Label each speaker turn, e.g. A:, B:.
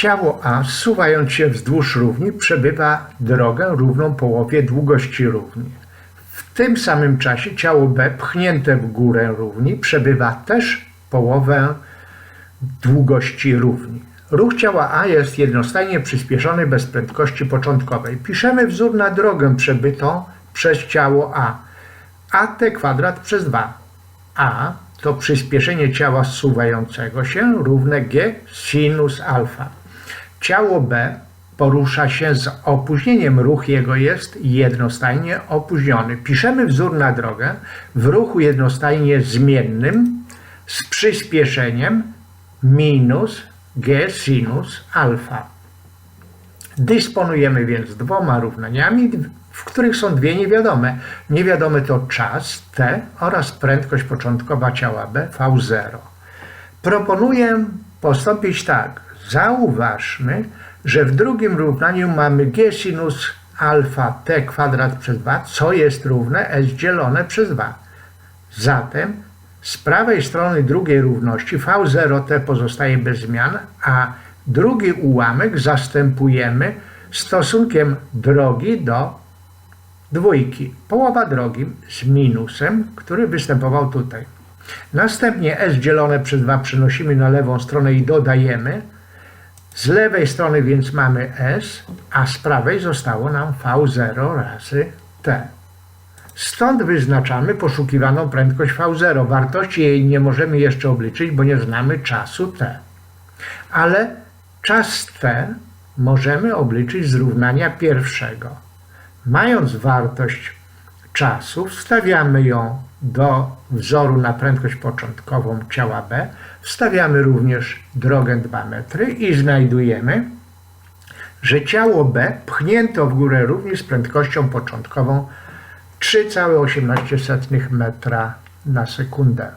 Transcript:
A: Ciało A, zsuwając się wzdłuż równi, przebywa drogę równą połowie długości równi. W tym samym czasie ciało B, pchnięte w górę równi, przebywa też połowę długości równi. Ruch ciała A jest jednostajnie przyspieszony bez prędkości początkowej. Piszemy wzór na drogę przebytą przez ciało A. AT kwadrat przez 2. A to przyspieszenie ciała zsuwającego się równe G sinus alfa. Ciało B porusza się z opóźnieniem. Ruch jego jest jednostajnie opóźniony. Piszemy wzór na drogę w ruchu jednostajnie zmiennym z przyspieszeniem minus G sinus alfa. Dysponujemy więc dwoma równaniami, w których są dwie niewiadome. Niewiadome to czas t oraz prędkość początkowa ciała b v0. Proponuję postąpić tak. Zauważmy, że w drugim równaniu mamy g sinus alfa t kwadrat przez 2, co jest równe s dzielone przez 2. Zatem z prawej strony drugiej równości V0t pozostaje bez zmian, a drugi ułamek zastępujemy stosunkiem drogi do dwójki. Połowa drogi z minusem, który występował tutaj. Następnie s dzielone przez 2 przenosimy na lewą stronę i dodajemy. Z lewej strony więc mamy s, a z prawej zostało nam v0 razy t. Stąd wyznaczamy poszukiwaną prędkość V0. Wartości jej nie możemy jeszcze obliczyć, bo nie znamy czasu t. Ale czas t możemy obliczyć z równania pierwszego. Mając wartość czasu, wstawiamy ją do wzoru na prędkość początkową ciała B, wstawiamy również drogę 2 metry i znajdujemy, że ciało B pchnięto w górę również z prędkością początkową 3,18 metra na sekundę.